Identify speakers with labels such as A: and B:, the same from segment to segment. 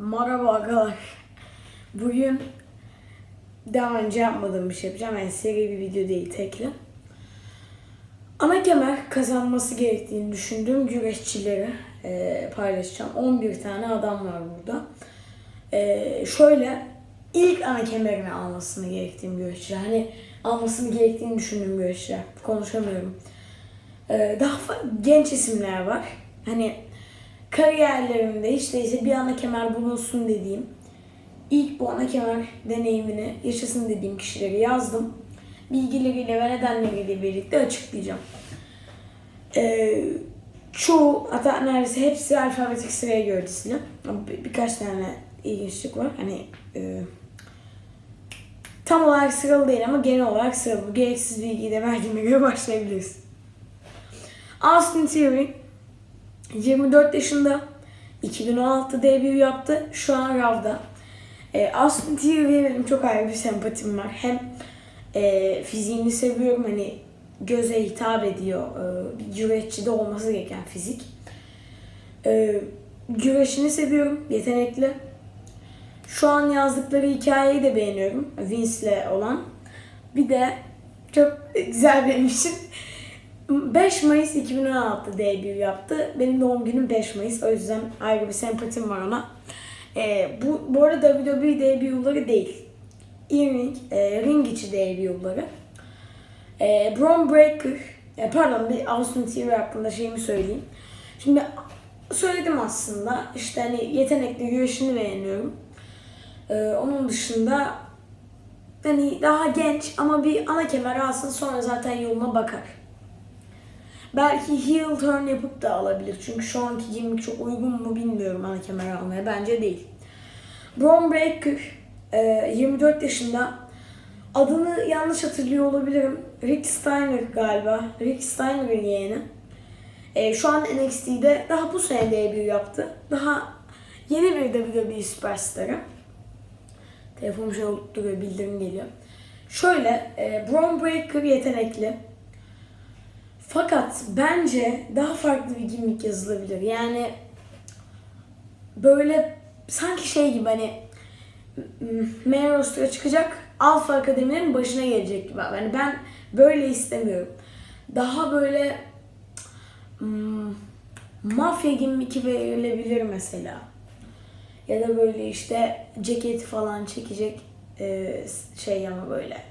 A: Merhaba arkadaşlar. Bugün daha önce yapmadığım bir şey yapacağım. Yani seri bir video değil tekli. Ana kemer kazanması gerektiğini düşündüğüm güreşçileri e, paylaşacağım. 11 tane adam var burada. E, şöyle ilk ana kemerini almasını gerektiğim güreşçiler. Hani almasını gerektiğini düşündüğüm güreşçiler. Konuşamıyorum. E, daha genç isimler var. Hani kariyerlerimde hiç değilse bir ana kemer bulunsun dediğim ilk bu ana kemer deneyimini yaşasın dediğim kişileri yazdım. Bilgileriyle ve nedenleriyle birlikte açıklayacağım. Ee, çoğu hatta neredeyse hepsi alfabetik sıraya göre dizili. Bir- birkaç tane ilginçlik var. Hani e, tam olarak sıralı değil ama genel olarak sıralı. Bu gereksiz bilgiyi de verdiğime göre başlayabiliriz. Austin Theory 24 yaşında 2016 debut yaptı. Şu an Rav'da. E, Austin Theory'ye benim çok ayrı bir sempatim var. Hem e, fiziğini seviyorum hani göze hitap ediyor. E, güreşçide olması gereken fizik. E, güreşini seviyorum. Yetenekli. Şu an yazdıkları hikayeyi de beğeniyorum. Vince'le olan. Bir de çok güzel benim için 5 Mayıs 2016 debut yaptı. Benim doğum günüm 5 Mayıs. O yüzden ayrı bir sempatim var ona. Ee, bu, bu arada WWE debutları değil. In-ring, e, ring içi debutları. E, Braun Breaker, e, pardon bir Austin Theory hakkında şeyimi söyleyeyim. Şimdi söyledim aslında. İşte hani yetenekli güreşini beğeniyorum. E, onun dışında hani daha genç ama bir ana kemer alsın sonra zaten yoluna bakar. Belki heel turn yapıp da alabilir. Çünkü şu anki gimmick çok uygun mu bilmiyorum ana kemer almaya. Bence değil. Braun Breaker e, 24 yaşında. Adını yanlış hatırlıyor olabilirim. Rick Steiner galiba. Rick Steiner'ın yeğeni. E, şu an NXT'de daha bu sene debut yaptı. Daha yeni bir WWE süperstarı. Telefonum şey duruyor, bildirim geliyor. Şöyle, e, Braun Breaker yetenekli. Fakat bence daha farklı bir gimmick yazılabilir. Yani böyle sanki şey gibi hani m- main roster'a çıkacak Alfa Akademi'nin başına gelecek gibi. Yani ben böyle istemiyorum. Daha böyle hmm, mafya gimmick'i verilebilir mesela. Ya da böyle işte ceketi falan çekecek e, şey ama böyle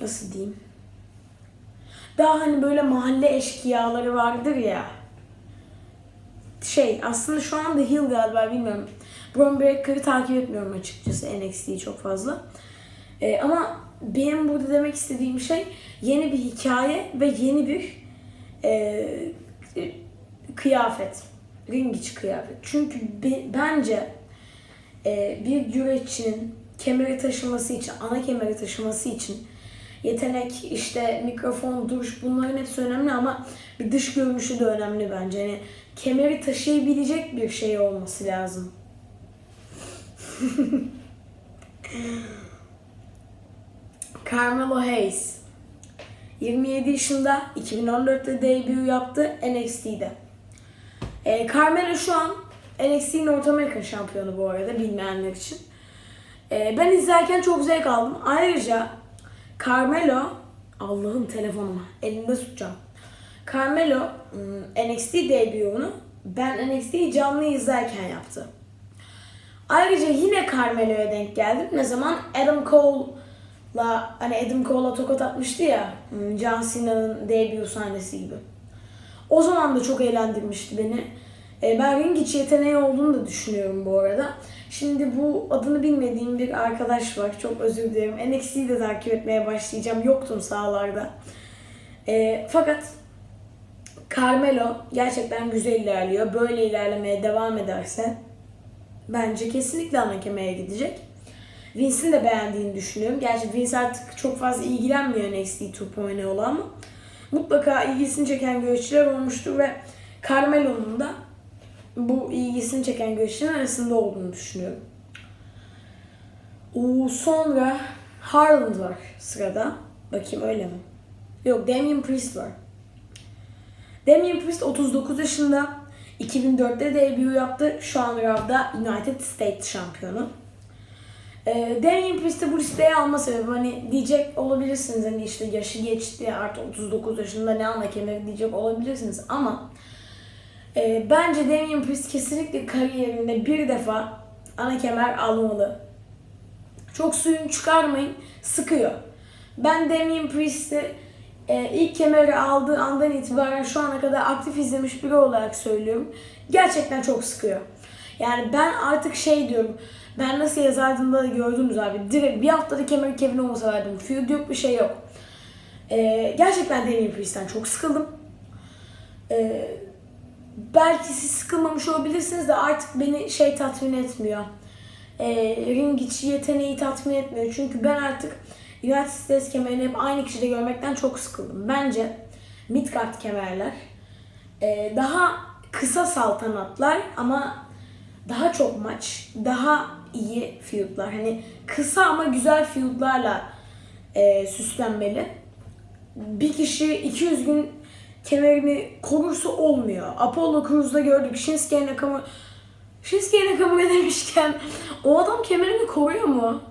A: nasıl diyeyim? Daha hani böyle mahalle eşkıyaları vardır ya. Şey aslında şu anda heel galiba bilmiyorum. Braun Breaker'ı takip etmiyorum açıkçası NXT'yi çok fazla. Ee, ama benim burada demek istediğim şey yeni bir hikaye ve yeni bir e, kıyafet. Ring içi kıyafet. Çünkü be- bence e, bir güreşçinin kemeri taşıması için, ana kemeri taşıması için yetenek, işte mikrofon, duruş bunların hepsi önemli ama bir dış görünüşü de önemli bence. Yani kemeri taşıyabilecek bir şey olması lazım. Carmelo Hayes 27 yaşında 2014'te debut yaptı NXT'de. E, Carmelo şu an NXT North America şampiyonu bu arada bilmeyenler için. E, ben izlerken çok zevk aldım. Ayrıca Carmelo Allah'ım telefonuma elimde tutacağım. Carmelo ım, NXT debutunu ben NXT'yi canlı izlerken yaptı. Ayrıca yine Carmelo'ya denk geldim. Ne zaman Adam Cole'la hani Adam Cole'a tokat atmıştı ya ım, John Cena'nın debut sahnesi gibi. O zaman da çok eğlendirmişti beni. E, ben ring içi yeteneği olduğunu da düşünüyorum bu arada. Şimdi bu adını bilmediğim bir arkadaş var. Çok özür dilerim. NXT'yi de takip etmeye başlayacağım. Yoktum sahalarda. E, fakat Carmelo gerçekten güzel ilerliyor. Böyle ilerlemeye devam ederse bence kesinlikle ana kemere gidecek. Vince'in de beğendiğini düşünüyorum. Gerçi Vince artık çok fazla ilgilenmiyor NXT 2.0'la ama mutlaka ilgisini çeken güreşçiler olmuştur ve Carmelo'nun da bu ilgisini çeken güreşçilerin arasında olduğunu düşünüyorum. O sonra Harland var sırada. Bakayım öyle mi? Yok Damien Priest var. Damien Priest 39 yaşında. 2004'te debut yaptı. Şu an Raw'da United States şampiyonu. Ee, Damien Priest'i bu listeye alma sebebi hani diyecek olabilirsiniz hani işte yaşı geçti artık 39 yaşında ne ana kemeri diyecek olabilirsiniz ama e, bence Damien Priest kesinlikle kariyerinde bir defa ana kemer almalı. Çok suyunu çıkarmayın, sıkıyor. Ben Damien Priest'i e, ilk kemeri aldığı andan itibaren şu ana kadar aktif izlemiş biri olarak söylüyorum. Gerçekten çok sıkıyor. Yani ben artık şey diyorum. Ben nasıl yazardım da gördünüz abi. Direkt bir haftada kemeri Kevin Owens'a verdim. Feud yok bir şey yok. E, gerçekten Damien Priest'ten çok sıkıldım. E, belki siz sıkılmamış olabilirsiniz de artık beni şey tatmin etmiyor. E, ring içi yeteneği tatmin etmiyor. Çünkü ben artık United States kemerini hep aynı kişide görmekten çok sıkıldım. Bence midcard kemerler e, daha kısa saltanatlar ama daha çok maç, daha iyi feudlar. Hani kısa ama güzel feudlarla e, süslenmeli. Bir kişi 200 gün kemerini korursa olmuyor. Apollo Cruz'da gördük. Shinsuke Nakamura Shinsuke Nakamura demişken o adam kemerini koruyor mu?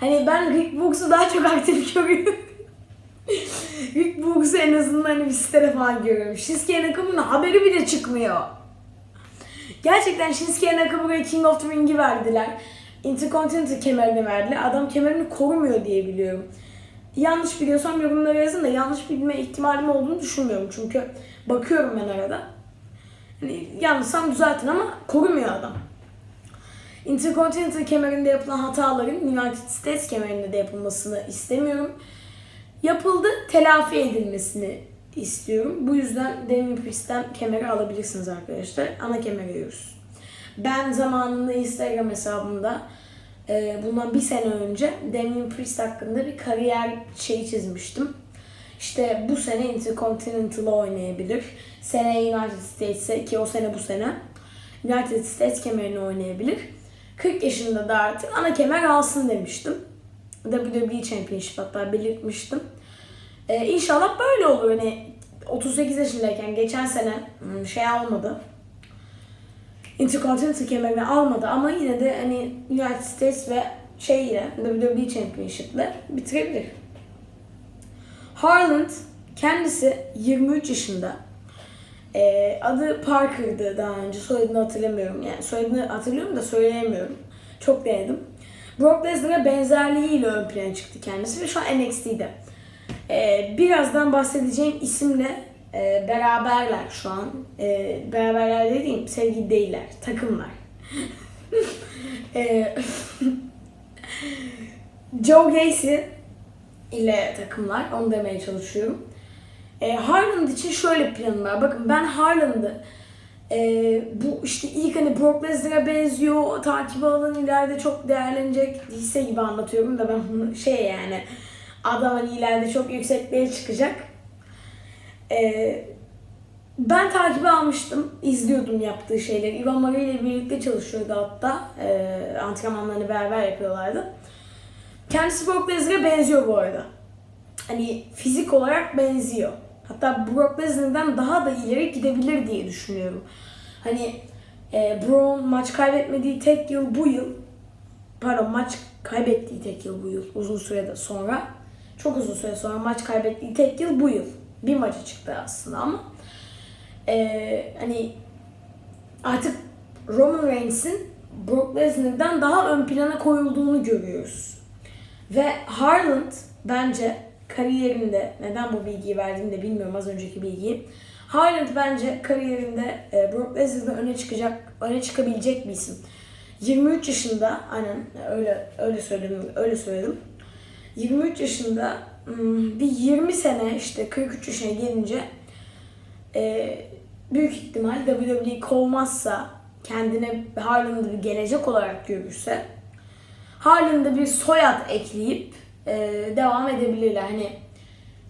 A: Hani ben Rick Books'u daha çok aktif görüyorum. Rick Books'u en azından hani bir sitede falan görüyorum. Shinsuke Nakamura'nın haberi bile çıkmıyor. Gerçekten Shinsuke Nakamura'ya King of the Ring'i verdiler. Intercontinental kemerini verdiler. Adam kemerini korumuyor diye biliyorum. Yanlış biliyorsam yorumlara yazın da yanlış bilme ihtimalim olduğunu düşünmüyorum. Çünkü bakıyorum ben arada. Hani yanlışsam düzeltin ama korumuyor adam. Intercontinental kemerinde yapılan hataların United States kemerinde de yapılmasını istemiyorum. Yapıldı, telafi edilmesini istiyorum. Bu yüzden Damien Priest'ten kemeri alabilirsiniz arkadaşlar. Ana kemer yiyoruz. Ben zamanında Instagram hesabımda e, bundan bir sene önce Damien Priest hakkında bir kariyer şeyi çizmiştim. İşte bu sene Intercontinental'ı oynayabilir. Seneye United States'e ki o sene bu sene United States kemerini oynayabilir. 40 yaşında da artık ana kemer alsın demiştim. WWE Championship hatta belirtmiştim. Ee, inşallah böyle olur. Hani 38 yaşındayken geçen sene hmm, şey almadı. Intercontinental kemerini almadı ama yine de hani United States ve şey ile WWE Championship'le bitirebilir. Harland kendisi 23 yaşında. Ee, adı Parker'dı daha önce. Soyadını hatırlamıyorum. Yani soyadını hatırlıyorum da söyleyemiyorum. Çok denedim. Brock Lesnar'a benzerliğiyle ön plana çıktı kendisi ve şu an NXT'de. Ee, birazdan bahsedeceğim isimle e, beraberler şu an. E, beraberler dediğim sevgili değiller. Takımlar. e, Joe Gacy ile takımlar. Onu demeye çalışıyorum. E, Harland için şöyle planım var. Bakın ben Harland'ı e, bu işte ilk hani Brock Lesnar'a benziyor, takip alın ileride çok değerlenecek değilse gibi anlatıyorum da ben şey yani adam hani ileride çok yüksekliğe çıkacak. E, ben takibi almıştım, izliyordum yaptığı şeyleri. Ivan Marie ile birlikte çalışıyordu hatta. E, antrenmanlarını beraber yapıyorlardı. Kendisi Brock Lesnar'a benziyor bu arada. Hani fizik olarak benziyor. Hatta Brock Lesnar'dan daha da ileri gidebilir diye düşünüyorum. Hani e, Braun maç kaybetmediği tek yıl bu yıl. Pardon maç kaybettiği tek yıl bu yıl. Uzun sürede sonra. Çok uzun süre sonra maç kaybettiği tek yıl bu yıl. Bir maça çıktı aslında ama. E, hani artık Roman Reigns'in Brock Lesnar'dan daha ön plana koyulduğunu görüyoruz. Ve Harland bence kariyerinde neden bu bilgiyi verdiğimi de bilmiyorum az önceki bilgiyi. Harland bence kariyerinde e, Brock Lesnar'dan öne çıkacak, öne çıkabilecek bir isim. 23 yaşında aynen öyle öyle söyledim öyle söyledim. 23 yaşında bir 20 sene işte 43 yaşına gelince e, büyük ihtimal WWE kovmazsa kendine Harland'ı bir gelecek olarak görürse Harland'a bir soyad ekleyip e, devam edebilirler. Hani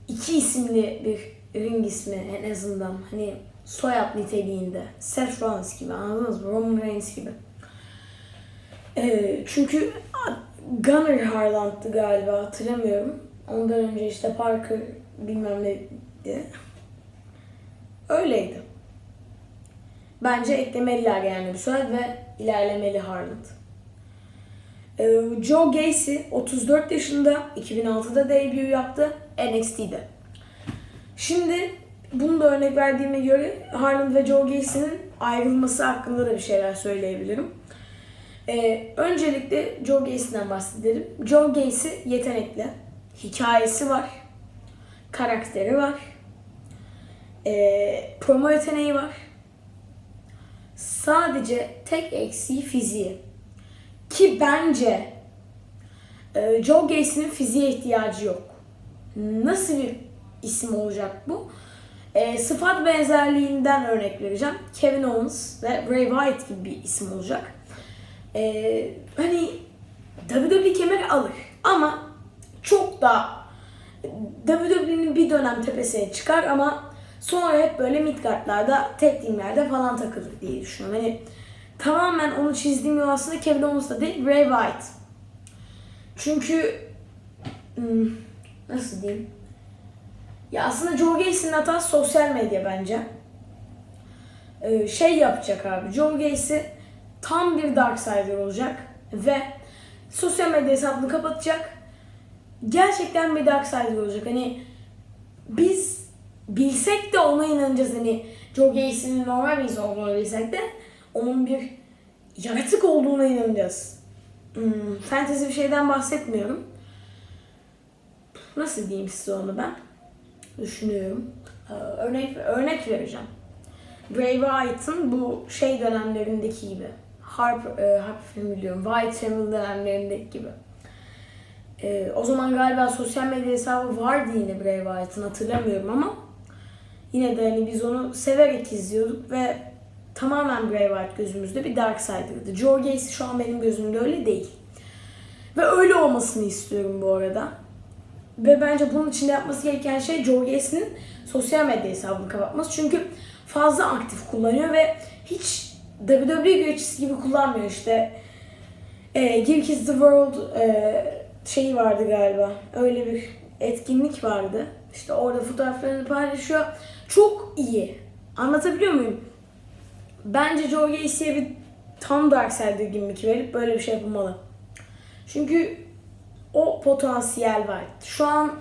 A: iki isimli bir ring ismi en azından. Hani soyad niteliğinde. Seth Rollins gibi anladınız mı? Roman Reigns gibi. E, çünkü Gunnar Harland'dı galiba hatırlamıyorum. Ondan önce işte Parker bilmem ne diye. Öyleydi. Bence eklemeliler yani bu sefer ve ilerlemeli Harland. Ee, Joe Gacy 34 yaşında 2006'da debut yaptı NXT'de. Şimdi bunu da örnek verdiğime göre Harland ve Joe Gacy'nin ayrılması hakkında da bir şeyler söyleyebilirim. Ee, öncelikle Joe Gacy'den bahsedelim. Joe Gacy yetenekli. Hikayesi var. Karakteri var. Ee, promo yeteneği var. Sadece tek eksiği fiziği. Ki bence e, Joe Gacy'nin fiziğe ihtiyacı yok. Nasıl bir isim olacak bu? E, sıfat benzerliğinden örnek vereceğim. Kevin Owens ve Bray Wyatt gibi bir isim olacak. E, hani WWE kemeri alır ama çok da WWE'nin bir dönem tepesine çıkar ama sonra hep böyle midcardlarda, tek teamlerde falan takılır diye düşünüyorum. Hani tamamen onu çizdiğim yol aslında Kevin Owens da değil, Bray Wyatt. Çünkü hmm, nasıl diyeyim? Ya aslında Joe Gacy'nin hatası sosyal medya bence. Ee, şey yapacak abi. Joe Gacy tam bir Darksider olacak ve sosyal medya hesabını kapatacak. Gerçekten bir Darksider olacak. Hani biz bilsek de ona inanacağız. Hani Joe Gacy'nin normal bir insan olduğunu bilsek de onun bir yaratık olduğuna inanacağız. Hmm, fantezi bir şeyden bahsetmiyorum. Nasıl diyeyim size onu ben? Düşünüyorum. Ee, örnek örnek vereceğim. Bray Wyatt'ın bu şey dönemlerindeki gibi. Harp, e, Harp Family diyorum. Wyatt Family dönemlerindeki gibi. Ee, o zaman galiba sosyal medya hesabı vardı yine Bray Wyatt'ın hatırlamıyorum ama yine de hani biz onu severek izliyorduk ve tamamen Bray Wyatt gözümüzde bir Darksider'dı. Joe Gacy şu an benim gözümde öyle değil. Ve öyle olmasını istiyorum bu arada. Ve bence bunun için de yapması gereken şey Joe Gacy'nin sosyal medya hesabını kapatması. Çünkü fazla aktif kullanıyor ve hiç WWE güreşçisi gibi kullanmıyor işte. E, Give Kids the World e, şeyi vardı galiba. Öyle bir etkinlik vardı. İşte orada fotoğraflarını paylaşıyor. Çok iyi. Anlatabiliyor muyum? Bence Joe Gacy'ye bir tam Darksider gimmick verip böyle bir şey yapılmalı. Çünkü o potansiyel var. Şu an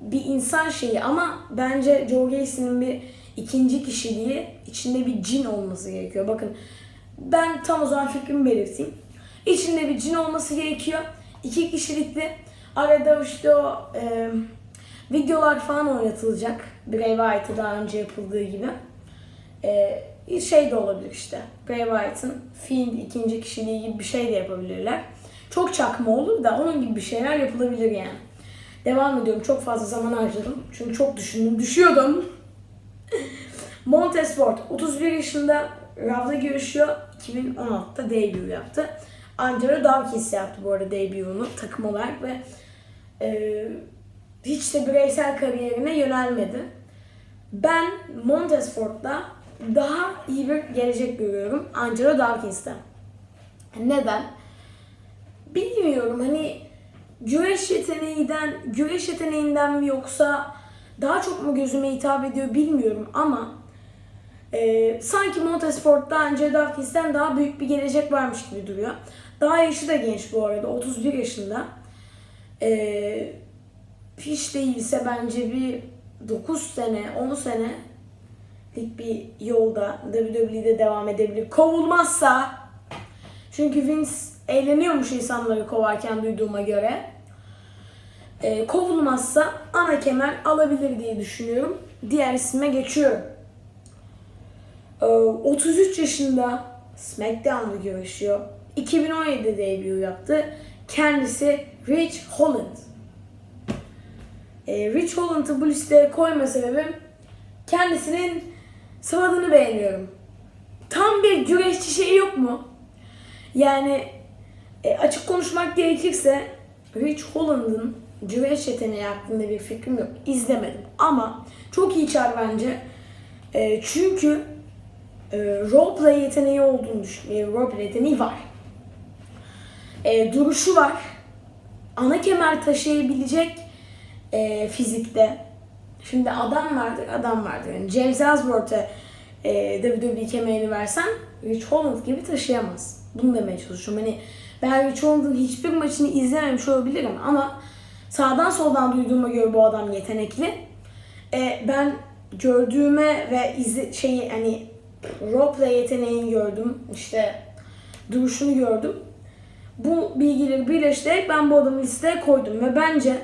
A: bir insan şeyi ama bence Joe Gacy'nin bir ikinci kişiliği içinde bir cin olması gerekiyor. Bakın ben tam o zaman fikrimi belirteyim. İçinde bir cin olması gerekiyor. İki kişilikli. Arada işte o e, videolar falan oynatılacak. Wyatt'a daha önce yapıldığı gibi. E, şey de olabilir işte. Bray Wyatt'ın Fiend ikinci kişiliği gibi bir şey de yapabilirler. Çok çakma olur da onun gibi bir şeyler yapılabilir yani. Devam ediyorum. Çok fazla zaman harcadım. Çünkü çok düşündüm. Düşüyordum. Montesport 31 yaşında Rav'da görüşüyor. 2016'da debut yaptı. Andrew Dawkins yaptı bu arada debutunu takım olarak ve e, hiç de bireysel kariyerine yönelmedi. Ben Montesford'da daha iyi bir gelecek görüyorum Angelo Dawkins'ten. Neden? Bilmiyorum hani güreş yeteneğinden, güreş yeteneğinden mi yoksa daha çok mu gözüme hitap ediyor bilmiyorum ama e, sanki Montesford'da Angelo Dawkins'ten daha büyük bir gelecek varmış gibi duruyor. Daha yaşı da genç bu arada. 31 yaşında. E, hiç değilse bence bir 9 sene, 10 sene bir yolda WWE'de devam edebilir. Kovulmazsa çünkü Vince eğleniyormuş insanları kovarken duyduğuma göre. E, kovulmazsa ana kemer alabilir diye düşünüyorum. Diğer isime geçiyorum. E, 33 yaşında SmackDown'da görüşüyor. 2017'de debut yaptı. Kendisi Rich Holland. E, Rich Holland'ı bu listeye koyma sebebim kendisinin sıvadını beğeniyorum. Tam bir güreşçi şeyi yok mu? Yani e, açık konuşmak gerekirse Rich Holland'ın güreş yeteneği hakkında bir fikrim yok. İzlemedim ama çok iyi çar bence. E, çünkü e, roleplay yeteneği olduğunu düşünüyorum. Roleplay yeteneği var. E, duruşu var. Ana kemer taşıyabilecek e, fizikte. Şimdi adam vardır, adam vardır. Yani James Ellsworth'e e, WWE kemerini versen Rich Holland gibi taşıyamaz. Bunu demeye çalışıyorum. Hani ben Rich Holland'ın hiçbir maçını izlememiş olabilirim ama sağdan soldan duyduğuma göre bu adam yetenekli. E, ben gördüğüme ve izle, şeyi hani roleplay yeteneğini gördüm. işte duruşunu gördüm. Bu bilgileri birleştirerek ben bu adamı listeye koydum ve bence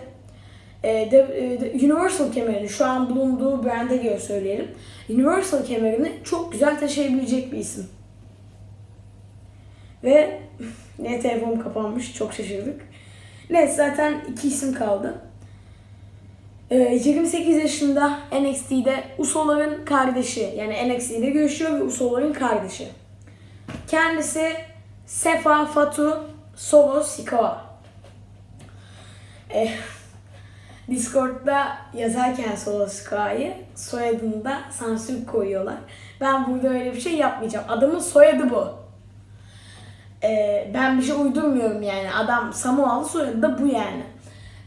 A: e, de, e, Universal kemerini şu an bulunduğu brand'e göre söyleyelim. Universal kemerini çok güzel taşıyabilecek bir isim. Ve ne telefonum kapanmış çok şaşırdık. Neyse zaten iki isim kaldı. Ee, 28 yaşında NXT'de Uso'ların kardeşi. Yani NXT'de görüşüyor ve Uso'ların kardeşi. Kendisi Sefa Fatu Solo Sikoa. Ee, Discord'da yazarken Solo Sikoa'yı soyadını da sansür koyuyorlar. Ben burada öyle bir şey yapmayacağım. Adamın soyadı bu. Ee, ben bir şey uydurmuyorum yani. Adam Samoalı soyadı da bu yani.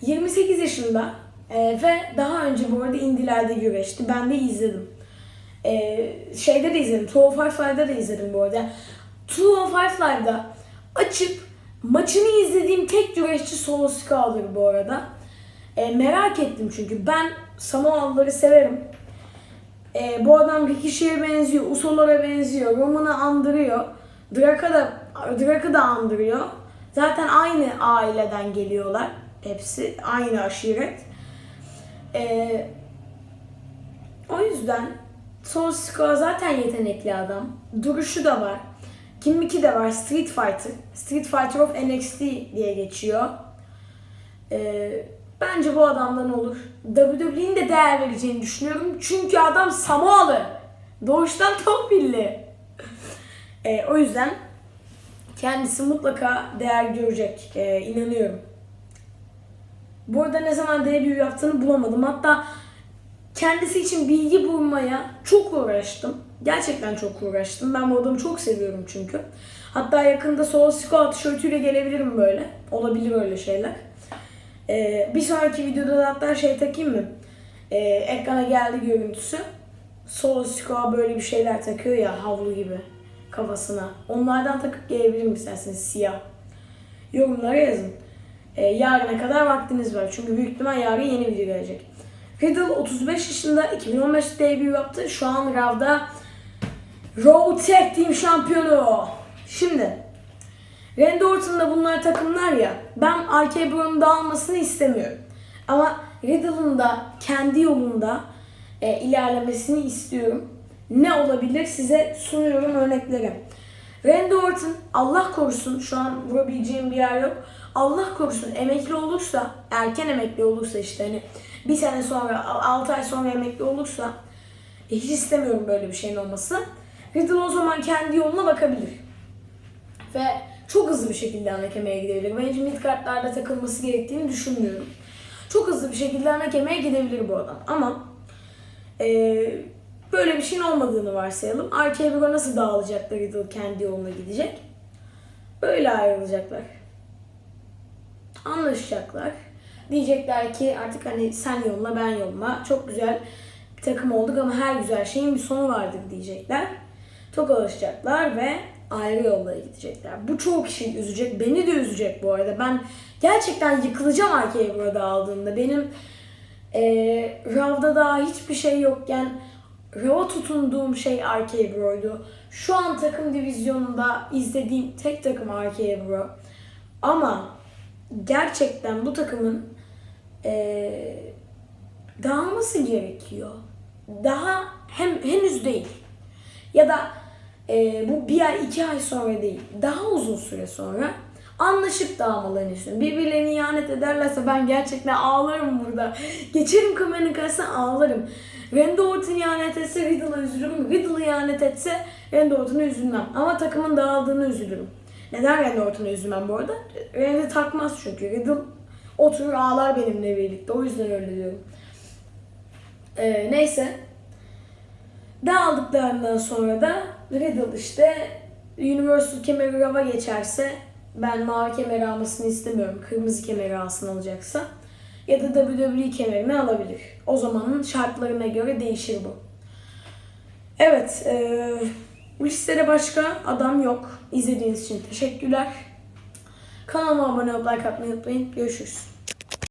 A: 28 yaşında e, ve daha önce bu arada indilerde güreşti. Ben de izledim. Ee, şeyde de izledim. 205 Live'da da izledim bu arada. 205 Live'da açıp maçını izlediğim tek güreşçi Solo Sikoa'dır bu arada. Ee, merak ettim çünkü ben Samoalıları severim. Ee, bu adam Ricochet'e benziyor, Uso'lara benziyor, Roman'ı andırıyor. Drak'a da, Drak'ı da andırıyor. Zaten aynı aileden geliyorlar. Hepsi aynı aşiret. Ee, o yüzden Sikoa zaten yetenekli adam. Duruşu da var. Kimmik'i de var. Street Fighter. Street Fighter of NXT diye geçiyor. Ee, bence bu adamdan olur. WWE'nin de değer vereceğini düşünüyorum. Çünkü adam Samoalı. Doğuştan Topilli. Ee, o yüzden kendisi mutlaka değer görecek. Ee, inanıyorum. Bu arada ne zaman debut yaptığını bulamadım. Hatta kendisi için bilgi bulmaya çok uğraştım. Gerçekten çok uğraştım. Ben bu adamı çok seviyorum çünkü. Hatta yakında Solo Squad tişörtüyle gelebilirim böyle. Olabilir öyle şeyler. Ee, bir sonraki videoda da hatta şey takayım mı? Ee, ekrana geldi görüntüsü. Solo Squad böyle bir şeyler takıyor ya havlu gibi kafasına. Onlardan takıp gelebilirim isterseniz siyah. Yorumlara yazın. Ee, yarına kadar vaktiniz var. Çünkü büyük ihtimal yarın yeni video gelecek. Riddle 35 yaşında 2015 debut yaptı. Şu an Rav'da Raw Tag Team şampiyonu. Şimdi Randy Orton'da bunlar takımlar ya. Ben RK Bro'nun dağılmasını istemiyorum. Ama Riddle'ın da kendi yolunda e, ilerlemesini istiyorum. Ne olabilir size sunuyorum örnekleri. Randy Orton Allah korusun şu an vurabileceğim bir yer yok. Allah korusun emekli olursa, erken emekli olursa işte hani bir sene sonra, 6 ay sonra emekli olursa e, hiç istemiyorum böyle bir şeyin olması. Riddle o zaman kendi yoluna bakabilir. Ve çok hızlı bir şekilde ana kemiğe gidebilir. Bence midcardlarda takılması gerektiğini düşünmüyorum. Çok hızlı bir şekilde ana kemiğe gidebilir bu adam. Ama eee, böyle bir şeyin olmadığını varsayalım. Arkaya Bro nasıl dağılacaklar Riddle kendi yoluna gidecek. Böyle ayrılacaklar. Anlaşacaklar. Diyecekler ki artık hani sen yoluna ben yoluma. Çok güzel bir takım olduk ama her güzel şeyin bir sonu vardır diyecekler. Tokalaşacaklar ve ayrı yollara gidecekler. Bu çoğu kişiyi üzecek. Beni de üzecek bu arada. Ben gerçekten yıkılacağım arkaya burada aldığımda. Benim eee Rav'da daha hiçbir şey yokken Rav'a tutunduğum şey RK Bro'ydu. Şu an takım divizyonunda izlediğim tek takım RK Bro. Ama gerçekten bu takımın eee dağılması gerekiyor. Daha hem henüz değil. Ya da e, bu bir ay iki ay sonra değil. Daha uzun süre sonra anlaşıp dağılmalarını istiyorum. Birbirlerine ihanet ederlerse ben gerçekten ağlarım burada. Geçerim kameranın karşısına ağlarım. Randy Orton ihanet etse Riddle'a üzülürüm. Riddle ihanet etse Randy Orton'a üzülmem. Ama takımın dağıldığını üzülürüm. Neden Randy Orton'a üzülmem bu arada? Randy takmaz çünkü. Riddle oturur ağlar benimle birlikte. O yüzden öyle diyorum. Ee, neyse. Dağıldıklarından sonra da Riddle işte Universal kemeri Rav'a geçerse ben mavi kemeri almasını istemiyorum. Kırmızı kemeri alsın alacaksa. Ya da WWE kemerini alabilir. O zamanın şartlarına göre değişir bu. Evet, e, listede başka adam yok. İzlediğiniz için teşekkürler. Kanalıma abone olup like atmayı unutmayın. Görüşürüz.